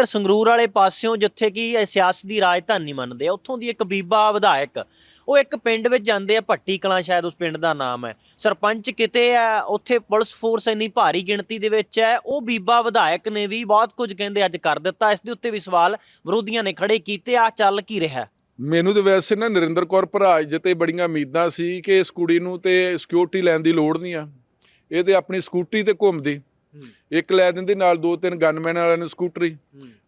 ਇੱਧਰ ਸੰਗਰੂਰ ਵਾਲੇ ਪਾਸਿਓਂ ਜਿੱਥੇ ਕਿ ਇਹ ਸਿਆਸਤ ਦੀ ਰਾਜਧਾਨੀ ਮੰਨਦੇ ਆ, ਉੱਥੋਂ ਦੀ ਇੱਕ ਬੀਬਾ ਵਿਧਾਇਕ, ਉਹ ਇੱਕ ਪਿੰਡ ਵਿੱਚ ਜਾਂਦੇ ਆ, ਭੱਟੀ ਕਲਾਂ ਸ਼ਾਇਦ ਉਸ ਪਿੰਡ ਦਾ ਨਾਮ ਹੈ। ਸਰਪੰਚ ਕਿਤੇ ਆ ਉੱਥੇ ਪੁਲਿਸ ਫੋਰਸ ਇੰਨੀ ਭਾਰੀ ਗਿਣਤੀ ਦੇ ਵਿੱਚ ਹੈ, ਉਹ ਬੀਬਾ ਵਿਧਾਇਕ ਨੇ ਵੀ ਬਹੁਤ ਕੁਝ ਕਹਿੰਦੇ ਅੱਜ ਕਰ ਦਿੱਤਾ। ਇਸ ਦੇ ਉੱਤੇ ਵੀ ਸਵਾਲ ਵਿਰੋਧੀਆਂ ਨੇ ਖੜੇ ਕੀਤੇ ਆ ਚੱਲ ਕੀ ਰਿਹਾ? ਮੈਨੂੰ ਤੇ ਵੈਸੇ ਨਾ ਨਰਿੰਦਰ ਕੌਰ ਭਰਾਜ ਤੇ ਬੜੀਆਂ ਉਮੀਦਾਂ ਸੀ ਕਿ ਇਸ ਕੁੜੀ ਨੂੰ ਤੇ ਸਿਕਿਉਰਿਟੀ ਲੈਣ ਦੀ ਲੋੜ ਨਹੀਂ ਆ। ਇਹ ਤੇ ਆਪਣੀ ਸਕੂਟੀ ਤੇ ਘੁੰਮਦੀ। ਇੱਕ ਲੈ ਦਿੰਦੀ ਨਾਲ ਦੋ ਤਿੰਨ ਗਨਮੈਨ ਵਾਲਿਆਂ ਨੂੰ ਸਕੂਟਰੀ।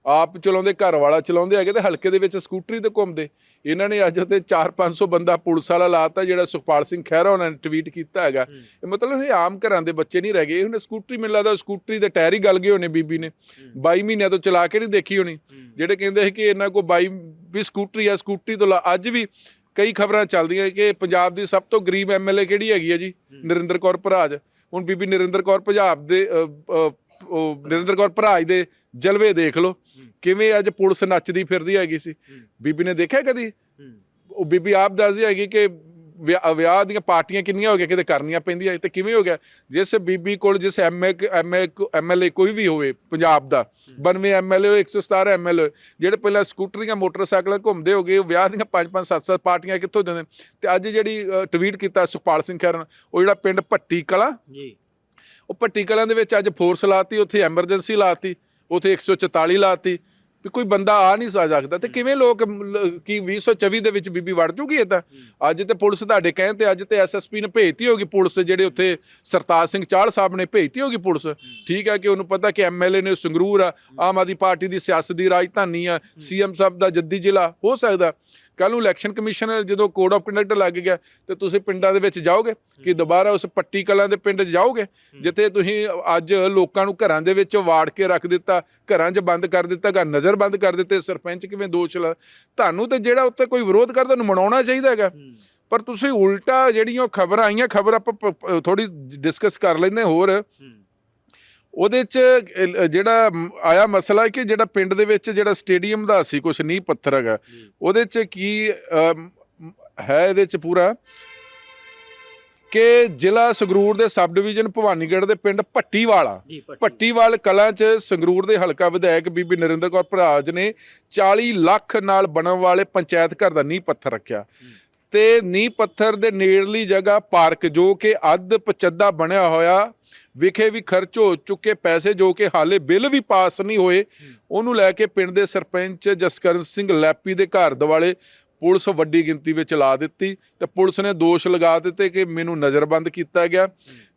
ਆਪ ਚਲਾਉਂਦੇ ਘਰ ਵਾਲਾ ਚਲਾਉਂਦੇ ਹੈਗੇ ਤੇ ਹਲਕੇ ਦੇ ਵਿੱਚ ਸਕੂਟਰੀ ਤੇ ਘੁੰਮਦੇ। ਇਹਨਾਂ ਨੇ ਅੱਜ ਉੱਤੇ 4-500 ਬੰਦਾ ਪੁਲਿਸ ਵਾਲਾ ਲਾਤਾ ਜਿਹੜਾ ਸੁਖਪਾਲ ਸਿੰਘ ਖਹਿਰਾ ਉਹਨਾਂ ਨੇ ਟਵੀਟ ਕੀਤਾ ਹੈਗਾ। ਇਹ ਮਤਲਬ ਇਹ ਆਮ ਘਰਾਂ ਦੇ ਬੱਚੇ ਨਹੀਂ ਰਹਿ ਗਏ। ਉਹਨੇ ਸਕੂਟਰੀ ਮੈਨੂੰ ਲੱਗਦਾ ਸਕੂਟਰੀ ਦੇ ਟਾਇਰ ਹੀ ਗਲ ਗਏ ਹੋਣੇ ਬੀਬੀ ਨੇ। 22 ਮਹੀਨਿਆਂ ਤੋਂ ਚਲਾ ਕੇ ਨਹੀਂ ਦੇਖੀ ਹੋਣੀ। ਜਿਹੜੇ ਕਹਿੰਦੇ ਸੀ ਕਿ ਇਹਨਾਂ ਕੋ 22 ਵੀ ਸਕੂਟਰੀ ਆ ਸਕੂਟਰੀ ਤੋਂ ਅੱਜ ਵੀ ਕਈ ਖਬਰਾਂ ਚੱਲਦੀਆਂ ਕਿ ਪੰਜਾਬ ਦੀ ਸਭ ਤੋਂ ਗਰੀਬ ਐਮਐਲਏ ਕਿਹੜੀ ਹੈਗੀ ਆ ਜੀ? ਨਰਿੰਦਰ ਕੌਰ ਭਰਾਜ। ਹੁਣ ਬੀਬੀ ਨਰਿੰਦਰ ਕੌਰ ਪੰਜਾਬ ਦੇ ਨਰਿੰਦਰ ਕੌਰ ਭਰਾਜ ਦੇ ਜਲਵੇ ਦੇਖ ਲਓ। ਕਿਵੇਂ ਅੱਜ ਪੁਲਿਸ ਨੱਚਦੀ ਫਿਰਦੀ ਹੈਗੀ ਸੀ। ਬੀਬੀ ਨੇ ਦੇਖਿਆ ਕਦੀ? ਉਹ ਬੀਬੀ ਆਪ ਦੱਸਦੀ ਹੈਗੀ ਕਿ ਵਿਆਹ ਦੀਆਂ ਪਾਰਟੀਆਂ ਕਿੰਨੀਆਂ ਹੋ ਗਈਆਂ ਕਿਤੇ ਕਰਨੀਆਂ ਪੈਂਦੀਆਂ ਤੇ ਕਿਵੇਂ ਹੋ ਗਿਆ ਜਿਸ ਬੀਬੀ ਕੋਲ ਜਿਸ ਐਮਏ ਐਮਏ ਐਮਐਲਏ ਕੋਈ ਵੀ ਹੋਵੇ ਪੰਜਾਬ ਦਾ 92 ਐਮਐਲਏ 117 ਐਮਐਲਏ ਜਿਹੜੇ ਪਹਿਲਾਂ ਸਕੂਟਰੀਆਂ ਮੋਟਰਸਾਈਕਲਾਂ ਘੁੰਮਦੇ ਹੋਗੇ ਵਿਆਹ ਦੀਆਂ 5 5 7 7 ਪਾਰਟੀਆਂ ਕਿੱਥੋਂ ਦਿੰਦੇ? ਤੇ ਅੱਜ ਜਿਹੜੀ ਟਵੀਟ ਕੀਤਾ ਸੁਖਪਾਲ ਸਿੰਘ ਖਹਿਰਾ ਨੇ, ਉਹ ਜਿਹੜਾ ਪਿੰਡ ਭੱਟੀ ਕਲਾ ਜੀ ਉਹ ਭੱਟੀ ਕਲਾਂ ਦੇ ਵਿੱਚ ਅੱਜ ਫੋਰਸ ਲਾਤੀ ਉੱਥੇ ਐਮਰਜੈਂਸੀ ਲਾਤੀ ਉੱਥੇ 144 ਲਾਤੀ ਵੀ ਕੋਈ ਬੰਦਾ ਆ ਨਹੀਂ ਸਾ ਸਕਦਾ। ਤੇ ਕਿਵੇਂ ਲੋਕ ਲ- ਕੀ 2024 ਦੇ ਵਿੱਚ ਬੀਬੀ ਵੜ ਜੂਗੀ ਇਦਾਂ ਅੱਜ ਤੇ ਪੁਲਿਸ ਤੁਹਾਡੇ ਕਹਿਣ ਤੇ ਅੱਜ ਤੇ ਐਸਐਸਪੀ ਨੇ ਭੇਜਤੀ ਹੋਗੀ ਪੁਲਿਸ ਜਿਹੜੇ ਉੱਥੇ ਸਰਤਾਜ ਸਿੰਘ ਚਾਹਲ ਸਾਹਿਬ ਨੇ ਭੇਜਤੀ ਹੋਗੀ ਪੁਲਿਸ। ਠੀਕ ਹੈ ਕਿ ਉਹਨੂੰ ਪਤਾ ਕਿ ਐਮਐਲਏ ਨੇ ਸੰਗਰੂਰ ਆ ਆਮ ਆਦਮੀ ਪਾਰਟੀ ਦੀ ਸਿਆਸਤ ਦੀ ਰਾਜਧਾਨੀ ਆ ਸੀਐਮ ਸਾਹਿਬ ਦਾ ਜੱਦੀ ਜ਼ਿਲ੍ਹਾ ਹੋ ਸਕਦਾ। ਕੱਲ ਨੂੰ ਇਲੈਕਸ਼ਨ ਕਮਿਸ਼ਨਰ ਜਦੋਂ ਕੋਡ ਆਫ ਕੰਡਕਟ ਲੱਗ ਗਿਆ ਤੇ ਤੁਸੀਂ ਪਿੰਡਾਂ ਦੇ ਵਿੱਚ ਜਾਓਗੇ ਕਿ ਦੁਬਾਰਾ ਉਸ ਪੱਟੀ ਕਲਾਂ ਦੇ ਪਿੰਡ ਜਾਓਗੇ ਜਿੱਥੇ ਤੁਸੀਂ ਅੱਜ ਲੋਕਾਂ ਨੂੰ ਘਰਾਂ ਦੇ ਵਿੱਚ ਵਾੜ ਕੇ ਰੱਖ ਦਿੱਤਾ ਘਰਾਂ 'ਚ ਬੰਦ ਕਰ ਦਿੱਤਾ ਘਰ ਨਜ਼ਰ ਬੰਦ ਕਰ ਦਿੱਤੇ ਸਰਪੰਚ ਕਿਵੇਂ ਦੋਸ਼ ਲਾ ਤੁਹਾਨੂੰ ਤੇ ਜਿਹੜਾ ਉੱਤੇ ਕੋਈ ਵਿਰੋਧ ਕਰਦਾ ਉਹਨੂੰ ਮਨਾਉਣਾ ਚਾਹੀਦਾ ਹੈਗਾ। ਪਰ ਤੁਸੀਂ ਉਲਟਾ ਜਿਹੜੀਆਂ ਖਬਰਾਂ ਆਈਆਂ ਖਬਰ ਆਪਾਂ ਥੋੜੀ ਡਿਸਕਸ ਕਰ ਲੈਂਦੇ ਹੋਰ। ਉਹਦੇ ਚ ਜਿਹੜਾ ਆਇਆ ਮਸਲਾ ਹੈ ਕਿ ਜਿਹੜਾ ਪਿੰਡ ਦੇ ਵਿੱਚ ਜਿਹੜਾ ਸਟੇਡੀਅਮ ਦਾ ਸੀ ਕੁਛ ਨੀਂਹ ਪੱਥਰ ਹੈਗਾ ਉਹਦੇ ਚ ਕੀ ਹੈ ਇਹਦੇ ਚ ਪੂਰਾ? ਕਿ ਜ਼ਿਲ੍ਹਾ ਸੰਗਰੂਰ ਦੇ ਸਬ ਡਿਵੀਜ਼ਨ ਭਵਾਨੀਗੜ੍ਹ ਦੇ ਪਿੰਡ ਭੱਟੀਵਾਲਾ ਭੱਟੀਵਾਲ। ਕਲਾਂ ਚ ਸੰਗਰੂਰ ਦੇ ਹਲਕਾ ਵਿਧਾਇਕ ਬੀਬੀ ਨਰਿੰਦਰ ਕੌਰ ਭਰਾਜ ਨੇ 40 ਲੱਖ ਨਾਲ ਬਣਨ ਵਾਲੇ ਪੰਚਾਇਤ ਘਰ ਦਾ ਨੀਂਹ ਪੱਥਰ ਰੱਖਿਆ। ਤੇ ਨੀਂਹ ਪੱਥਰ ਦੇ ਨੇੜਲੀ ਜਗ੍ਹਾ ਪਾਰਕ ਜੋ ਕਿ ਅੱਧ ਪਚੱਦਾ ਬਣਿਆ ਹੋਇਆ ਵਿਖੇ ਵੀ ਖਰਚ ਹੋ ਚੁੱਕੇ ਪੈਸੇ ਜੋ ਕਿ ਹਾਲੇ ਬਿੱਲ ਵੀ ਪਾਸ ਨਹੀਂ ਹੋਏ। ਉਹਨੂੰ ਲੈ ਕੇ ਪਿੰਡ ਦੇ ਸਰਪੰਚ ਜਸਕਰਨ ਸਿੰਘ ਲੈਪੀ ਦੇ ਘਰ ਦਿਵਾਲੇ ਪੁਲਿਸ ਵੱਡੀ ਗਿਣਤੀ ਵਿੱਚ ਲਾ ਦਿੱਤੀ ਤੇ ਪੁਲਿਸ ਨੇ ਦੋਸ਼ ਲਗਾ ਦਿੱਤੇ ਕਿ ਮੈਨੂੰ ਨਜ਼ਰਬੰਦ ਕੀਤਾ ਗਿਆ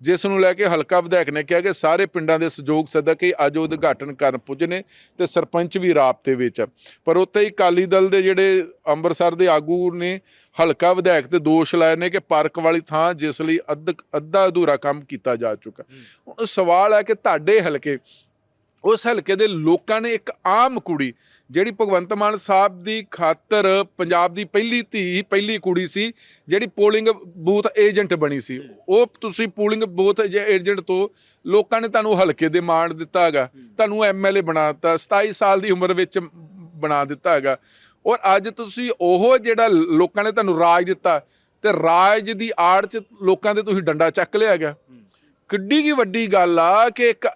ਜਿਸ ਨੂੰ ਲੈ ਕੇ ਹਲਕਾ ਵਿਧਾਇਕ ਨੇ ਕਿਹਾ ਕਿ ਸਾਰੇ ਪਿੰਡਾਂ ਦੇ ਸਹਿਯੋਗ ਸਦਕੇ ਅੱਜ ਉਦਘਾਟਨ ਕਰਨ ਪੁੱਜਨੇ ਤੇ ਸਰਪੰਚ ਵੀ ਰਾਬਤੇ ਵਿੱਚ ਆ। ਪਰ ਉੱਥੇ ਹੀ ਅਕਾਲੀ ਦਲ ਦੇ ਜਿਹੜੇ ਅੰਮ੍ਰਿਤਸਰ ਦੇ ਆਗੂ ਨੇ, ਹਲਕਾ ਵਿਧਾਇਕ ਤੇ ਦੋਸ਼ ਲਾਏ ਨੇ ਕਿ ਪਾਰਕ ਵਾਲੀ ਥਾਂ ਜਿਸ ਲਈ ਅੱਧ ਅੱਧਾ ਅਧੂਰਾ ਕੰਮ ਕੀਤਾ ਜਾ ਚੁੱਕਾ ਹੁਣ ਸਵਾਲ ਹੈ ਕਿ ਤੁਹਾਡੇ ਹਲਕੇ ਉਸ ਹਲਕੇ ਦੇ ਲੋਕਾਂ ਨੇ ਇੱਕ ਆਮ ਕੁੜੀ, ਜਿਹੜੀ ਭਗਵੰਤ ਮਾਨ ਸਾਹਿਬ ਦੀ ਖਾਤਰ ਪੰਜਾਬ ਦੀ ਪਹਿਲੀ ਧੀ, ਪਹਿਲੀ ਕੁੜੀ ਸੀ, ਜਿਹੜੀ ਪੋਲਿੰਗ ਬੂਥ ਏਜੰਟ ਬਣੀ ਸੀ। ਉਹ ਤੁਸੀਂ ਪੋਲਿੰਗ ਬੂਥ ਏਜੰਟ ਤੋਂ ਲੋਕਾਂ ਨੇ ਤੁਹਾਨੂੰ ਹਲਕੇ ਦੇ ਮਾਣ ਦਿੱਤਾ ਹੈਗਾ, ਤੁਹਾਨੂੰ ਐਮਐਲਏ ਬਣਾਤਾ 27 ਸਾਲ ਦੀ ਉਮਰ ਵਿੱਚ ਬਣਾ ਦਿੱਤਾ ਹੈਗਾ। ਔਰ ਅੱਜ ਤੁਸੀਂ ਉਹ ਜਿਹੜਾ ਲੋਕਾਂ ਨੇ ਤੁਹਾਨੂੰ ਰਾਜ ਦਿੱਤਾ, ਤੇ ਰਾਜ ਦੀ ਆੜ ਚ ਲੋਕਾਂ ਦੇ ਤੁਸੀਂ ਡੰਡਾ ਚੱਕ ਲਿਆ ਹੈਗਾ। ਕਿੱਡੀ ਕੀ ਵੱਡੀ ਗੱਲ ਆ ਕਿ ਇੱਕ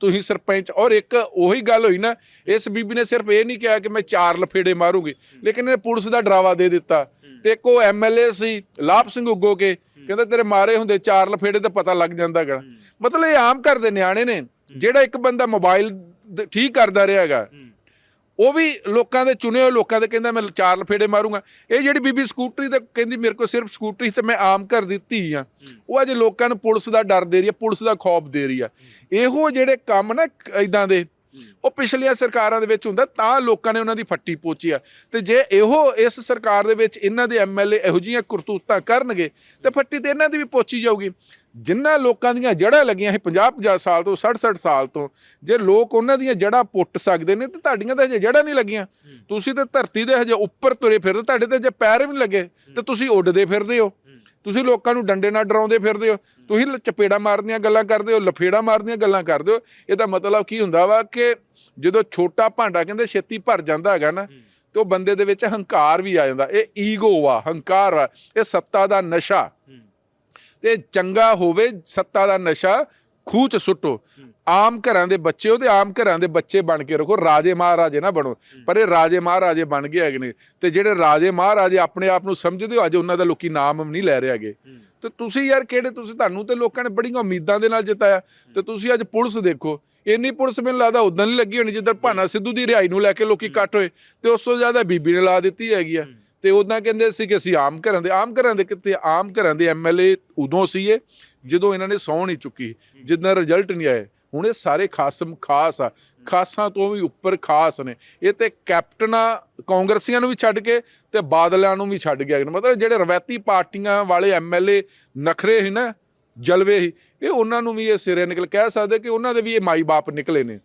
ਤੁਸੀਂ ਸਰਪੰਚ ਔਰ ਇੱਕ ਉਹੀ ਗੱਲ ਹੋਈ ਨਾ ਇਸ ਬੀਬੀ ਨੇ ਸਿਰਫ ਇਹ ਨਹੀਂ ਕਿਹਾ ਕਿ ਮੈਂ ਚਾਰ ਲਫੇੜੇ ਮਾਰੂੰਗੀ ਲੇਕਿਨ ਇਹਨੇ ਪੁਲਿਸ ਦਾ ਡਰਾਵਾ ਦੇ ਦਿੱਤਾ। ਤੇ ਇੱਕ ਉਹ ਐਮਐਲਏ ਸੀ ਲਾਭ ਸਿੰਘ ਉਗੋ ਕੇ ਕਹਿੰਦਾ ਤੇਰੇ ਮਾਰੇ ਹੁੰਦੇ ਚਾਰ ਲਫੇੜੇ ਤੇ ਪਤਾ ਲੱਗ ਜਾਂਦਾ ਗਾ ਮਤਲਬ ਇਹ ਆਮ ਘਰ ਦੇ ਨਿਆਣੇ ਨੇ ਜਿਹੜਾ ਇੱਕ ਬੰਦਾ ਮੋਬਾਈਲ ਠੀਕ ਕਰਦਾ ਰਿਹਾ ਹੈਗਾ ਉਹ ਵੀ ਲੋਕਾਂ ਦੇ ਚੁਣੇ ਹੋਏ ਲੋਕਾਂ ਦੇ ਕਹਿੰਦਾ ਮੈਂ ਚਾਰ ਲਫੇੜੇ ਮਾਰੂੰਗਾ। ਇਹ ਜਿਹੜੀ ਬੀਬੀ ਸਕੂਟਰੀ ਤੇ ਕਹਿੰਦੀ ਮੇਰੇ ਕੋਲ ਸਿਰਫ ਸਕੂਟਰੀ ਤੇ ਮੈਂ ਆਮ ਘਰ ਦਿੱਤੀ ਆ। ਉਹ ਅੱਜ ਲੋਕਾਂ ਨੂੰ ਪੁਲਿਸ ਦਾ ਡਰ ਦੇ ਰਹੀ ਆ, ਪੁਲਿਸ ਦਾ ਖੌਫ ਦੇ ਰਹੀ ਆ। ਇਹੋ ਜਿਹੜੇ ਕੰਮ ਨਾ ਇਦਾਂ ਦੇ ਉਹ ਪਿਛਲੀਆਂ ਸਰਕਾਰਾਂ ਦੇ ਵਿੱਚ ਹੁੰਦਾ ਤਾਂ ਲੋਕਾਂ ਨੇ ਉਹਨਾਂ ਦੀ ਫੱਟੀ ਪੋਚੀ ਆ। ਤੇ ਜੇ ਇਹੋ ਇਸ ਸਰਕਾਰ ਦੇ ਵਿੱਚ ਇਹਨਾਂ ਦੇ ਐਮਐਲਏ ਇਹੋ ਜੀਆਂ ਕਰਤੂਤਾਂ ਕਰਨਗੇ ਤੇ ਫੱਟੀ ਤੇ ਇਹਨਾਂ ਦੀ ਵੀ ਪੋਚੀ ਜਾਊਗੀ। ਜਿਨ੍ਹਾਂ ਲੋਕਾਂ ਦੀਆਂ ਜੜ੍ਹਾਂ ਲੱਗੀਆਂ ਸੀ 50 50 ਸਾਲ ਤੋਂ 60 60 ਸਾਲ ਤੋਂ ਜੇ ਲੋਕ ਉਹਨਾਂ ਦੀਆਂ ਜੜ੍ਹਾਂ ਪੁੱਟ ਸਕਦੇ ਨੇ ਤੇ ਤੁਹਾਡੀਆਂ ਤਾਂ ਹਜੇ ਜੜ੍ਹਾਂ ਨਹੀਂ ਲੱਗੀਆਂ। ਤੁਸੀਂ ਤੇ ਧਰਤੀ ਦੇ ਹਜੇ ਉੱਪਰ ਤੁਰੇ ਫਿਰਦੇ ਤੁਹਾਡੇ ਤੇ ਜੇ ਪੈਰ ਵੀ ਨਹੀਂ ਲੱਗੇ ਤੇ ਤੁਸੀਂ ਉੱਡਦੇ ਫਿਰਦੇ ਹੋ। ਤੁਸੀਂ ਲੋਕਾਂ ਨੂੰ ਡੰਡੇ ਨਾਲ ਡਰਾਉਂਦੇ ਫਿਰਦੇ ਹੋ ਤੁਸੀਂ ਚਪੇੜਾ ਮਾਰਦੀਆਂ ਗੱਲਾਂ ਕਰਦੇ ਹੋ ਲਫੇੜਾ ਮਾਰਦੀਆਂ ਗੱਲਾਂ ਕਰਦੇ ਹੋ ਇਹਦਾ ਮਤਲਬ ਕੀ ਹੁੰਦਾ ਵਾ ਕਿ ਜਦੋਂ ਛੋਟਾ ਭਾਂਡਾ ਕਹਿੰਦੇ ਛੇਤੀ ਭਰ ਜਾਂਦਾ ਹੈਗਾ ਨਾ ਤੇ ਉਹ ਬੰਦੇ ਦੇ ਵਿੱਚ ਹੰਕਾਰ ਵੀ ਆ ਜਾਂਦਾ ਇਹ ਈਗੋ ਆ ਹੰਕਾਰ ਆ ਇਹ ਸੱਤਾ ਦਾ ਨਸ਼ਾ। ਤੇ ਚੰਗਾ ਹੋਵੇ ਸੱਤਾ ਦਾ ਨਸ਼ਾ ਖੂਹ ਚ ਸੁੱਟੋ। ਆਮ ਘਰਾਂ ਦੇ ਬੱਚੇ ਉਹਦੇ ਆਮ ਘਰਾਂ ਦੇ ਬੱਚੇ ਬਣ ਕੇ ਰੱਖੋ ਰਾਜੇ ਮਹਾਰਾਜੇ ਨਾ ਬਣੋ। ਪਰ ਇਹ ਰਾਜੇ ਮਹਾਰਾਜੇ ਬਣ ਗਏ ਹੈਗੇ ਨੇ। ਤੇ ਜਿਹੜੇ ਰਾਜੇ ਮਹਾਰਾਜੇ ਆਪਣੇ ਆਪ ਨੂੰ ਸਮਝਦੇ ਹੋ ਅੱਜ ਉਹਨਾਂ ਦਾ ਲੋਕੀ ਨਾਮ ਨਹੀਂ ਲੈ ਰਹੇ ਹੈਗੇ। ਤੇ ਤੁਸੀਂ ਯਾਰ ਕਿਹੜੇ ਤੁਸੀਂ ਤੁਹਾਨੂੰ ਤੇ ਲੋਕਾਂ ਨੇ ਬੜੀਆਂ ਉਮੀਦਾਂ ਦੇ ਨਾਲ ਜਿਤਾਇਆ। ਤੇ ਤੁਸੀਂ ਅੱਜ ਪੁਲਿਸ ਦੇਖੋ। ਇੰਨੀ ਪੁਲਿਸ ਮੈਨੂੰ ਲੱਗਦਾ ਉਦੋਂ ਨਹੀਂ ਲੱਗੀ ਹੋਣੀ ਜਿੱਦਾਂ ਭਾਨਾ ਸਿੱਧੂ ਦੀ ਰਿਹਾਈ ਨੂੰ ਲੈ ਕੇ ਲੋਕੀ ਇਕੱਠ ਹੋਏ। ਤੇ ਉਸ ਤੋਂ ਜ਼ਿਆਦਾ ਬੀਬੀ ਨੇ ਲਾ ਦਿੱਤੀ ਹੈਗੀ ਆ। ਤੇ ਉਦਾਂ ਕਹਿੰਦੇ ਸੀ ਕਿ ਅਸੀਂ ਆਮ ਘਰਾਂ ਦੇ ਆਮ ਘਰਾਂ ਦੇ ਕਿੱਥੇ ਆਮ ਘਰਾਂ ਦੇ ਐਮਐਲਏ ਉਦੋਂ ਸੀਏ ਜਦੋਂ ਇਹਨਾਂ ਨੇ ਸੌਂ ਨਹੀਂ ਚੁੱਕੀ, ਜਿੱਦਾਂ ਰਿਜ਼ਲਟ ਨਹੀਂ ਆਏ, ਹੁਣ ਇਹ ਸਾਰੇ ਖਾਸਮ ਖਾਸ ਆ। ਖਾਸਾਂ ਤੋਂ ਵੀ ਉੱਪਰ ਖਾਸ ਨੇ। ਇਹ ਤੇ ਕੈਪਟਨਾਂ ਕਾਂਗਰਸੀਆਂ ਨੂੰ ਵੀ ਛੱਡ ਕੇ ਤੇ ਬਾਦਲਾਂ ਨੂੰ ਵੀ ਛੱਡ ਗਿਆ। ਮਤਲਬ ਜਿਹੜੇ ਰਵਾਇਤੀ ਪਾਰਟੀਆਂ ਵਾਲੇ ਐਮਐਲਏ ਨਖਰੇ ਸੀ ਨਾ, ਜਲਵੇ ਸੀ, ਇਹ ਉਹਨਾਂ ਨੂੰ ਵੀ ਇਹ ਸਿਰੇ ਨਿਕਲ, ਕਹਿ ਸਕਦੇ ਕਿ ਉਹਨਾਂ ਦੇ ਵੀ ਇਹ ਮਾਈ ਬਾਪ ਨਿਕਲੇ ਨੇ।